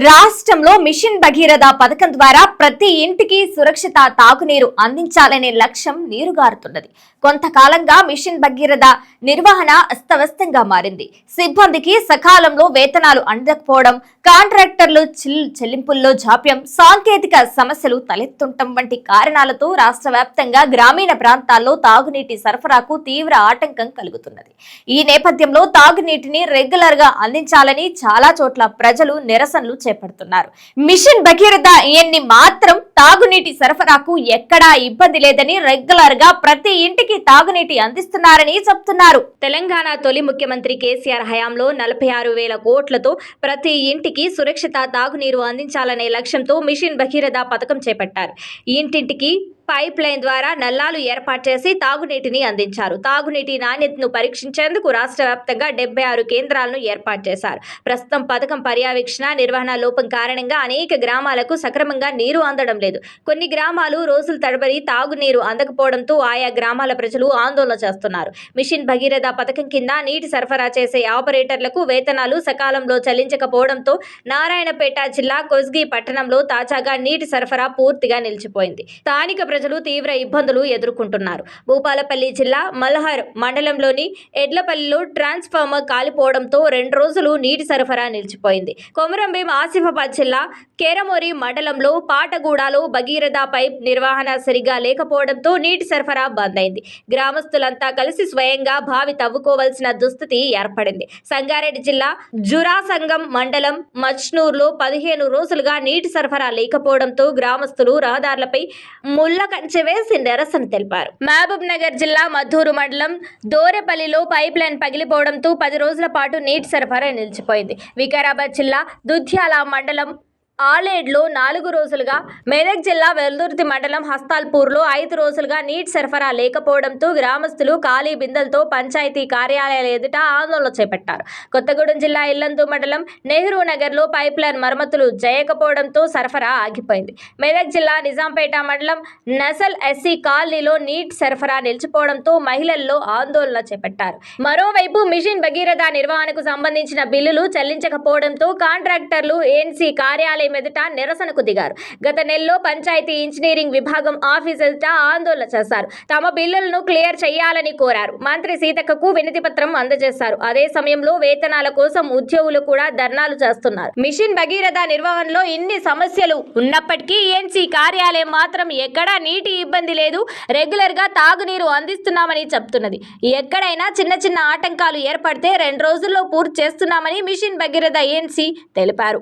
రాష్ట్రంలో మిషన్ భగీరథ పథకం ద్వారా ప్రతి ఇంటికి సురక్షిత తాగునీరు అందించాలనే లక్ష్యం నీరుగారుతున్నది. కొంతకాలంగా మిషన్ భగీరథ నిర్వహణ అస్తవ్యస్తంగా మారింది. సిబ్బందికి సకాలంలో వేతనాలు అందకపోవడం కాంట్రాక్టర్లు చిల్ చెల్లింపుల్లో జాప్యం సాంకేతిక సమస్యలు తలెత్తుంటం వంటి కారణాలతో రాష్ట్ర వ్యాప్తంగా గ్రామీణ ప్రాంతాల్లో తాగునీటి సరఫరాకు తీవ్ర ఆటంకం కలుగుతున్నది. ఈ నేపథ్యంలో తాగునీటిని రెగ్యులర్గా అందించాలని చాలా చోట్ల ప్రజలు నిరసనలు చేపడుతున్నారు. మిషన్ భగీరథ ఇయన్ని మాత్రం తాగునీటి సరఫరాకు ఎక్కడా ఇబ్బంది లేదని రెగ్యులర్గా ప్రతి ఇంటికి తాగునీటి అందిస్తున్నారని చెప్తున్నారు. తెలంగాణ తొలి ముఖ్యమంత్రి కేసీఆర్ హయాంలో నలభై ఆరు వేల కోట్లతో ప్రతి ఇంటికి సురక్షిత తాగునీరు అందించాలనే లక్ష్యంతో మిషన్ భగీరథ పథకం చేపట్టారు. ఇంటింటికి పైప్ లైన్ ద్వారా నల్లాలు ఏర్పాటు చేసి తాగునీటిని అందించారు. తాగునీటి నాణ్యతను పరీక్షించేందుకు రాష్ట్ర వ్యాప్తంగా డెబ్బై ఆరు కేంద్రాలను ఏర్పాటు చేశారు. ప్రస్తుతం పథకం పర్యవేక్షణ నిర్వహణ లోపం కారణంగా అనేక గ్రామాలకు సక్రమంగా నీరు అందడం లేదు. కొన్ని గ్రామాలు రోజుల తడబడి తాగునీరు అందకపోవడంతో ఆయా గ్రామాల ప్రజలు ఆందోళన చేస్తున్నారు. మిషన్ భగీరథ పథకం కింద నీటి సరఫరా చేసే ఆపరేటర్లకు వేతనాలు సకాలంలో చెల్లించకపోవడంతో నారాయణపేట జిల్లా కొస్గి పట్టణంలో తాజాగా నీటి సరఫరా పూర్తిగా నిలిచిపోయింది. స్థానిక ప్రజలు తీవ్ర ఇబ్బందులు ఎదుర్కొంటున్నారు. భూపాలపల్లి జిల్లా మల్హార్ మండలంలోని ఎడ్లపల్లిలో ట్రాన్స్ఫార్మర్ కాలిపోవడంతో రెండు రోజులు నీటి సరఫరా నిలిచిపోయింది. కొమరంభీం ఆసిఫాబాద్ జిల్లా కేరమోరి మండలంలో పాటగూడలో భగీరథ పైప్ నిర్వహణ సరిగా లేకపోవడంతో నీటి సరఫరా బంద్ అయింది. గ్రామస్తులంతా కలిసి స్వయంగా బావి తవ్వుకోవాల్సిన దుస్థితి ఏర్పడింది. సంగారెడ్డి జిల్లా జురాసంగం మండలం మచ్నూర్లో పదిహేను రోజులుగా నీటి సరఫరా లేకపోవడంతో గ్రామస్తులు రహదారులపై ముళ్ళ కంచె వేసి నిరసన తెలిపారు. మహబూబ్ నగర్ జిల్లా మద్దూరు మండలం దోరెపల్లిలో పైప్ లైన్ పగిలిపోవడంతో పది రోజుల పాటు నీటి సరఫరా నిలిచిపోయింది. వికారాబాద్ జిల్లా దుధ్యాల మండలం ఆలేడ్లో నాలుగు రోజులుగా మెదక్ జిల్లా వెల్దుర్తి మండలం హస్తాల్పూర్లో ఐదు రోజులుగా నీటి సరఫరా లేకపోవడంతో గ్రామస్తులు ఖాళీ బిందెలతో పంచాయతీ కార్యాలయాల ఎదుట ఆందోళన చేపట్టారు. కొత్తగూడెం జిల్లా ఇల్లందు మండలం నెహ్రూ నగర్లో పైప్ లైన్ మరమ్మతులు చేయకపోవడంతో సరఫరా ఆగిపోయింది. మెదక్ జిల్లా నిజాంపేట మండలం నసల్ ఎస్సీ కాలనీలో నీటి సరఫరా నిలిచిపోవడంతో మహిళల్లో ఆందోళన చేపట్టారు. మరోవైపు మిషన్ భగీరథ నిర్వహణకు సంబంధించిన బిల్లులు చెల్లించకపోవడంతో కాంట్రాక్టర్లు ఏఎన్సీ కార్యాలయం ఎదుట నిరసనకు దిగారు. గత నెలలో పంచాయతీ ఇంజనీరింగ్ విభాగం ఆఫీస్ ఎదుట ఆందోళన చేశారు. తమ బిల్లులను క్లియర్ చేయాలని కోరారు. మంత్రి సీతక్కకు వినతి పత్రం అందజేశారు. అదే సమయంలో వేతనాల కోసం ఉద్యోగులు కూడా ధర్నాలు చేస్తున్నారు. మిషన్ భగీరథ నిర్వహణలో ఇన్ని సమస్యలు ఉన్నప్పటికీ ఏఎన్సీ కార్యాలయం మాత్రం ఎక్కడా నీటి ఇబ్బంది లేదు. రెగ్యులర్గా తాగునీరు అందిస్తున్నామని చెప్తున్నది. ఎక్కడైనా చిన్న చిన్న ఆటంకాలు ఏర్పడితే రెండు రోజుల్లో పూర్తి చేస్తున్నామని మిషన్ భగీరథ ఏఎన్సీ తెలిపారు.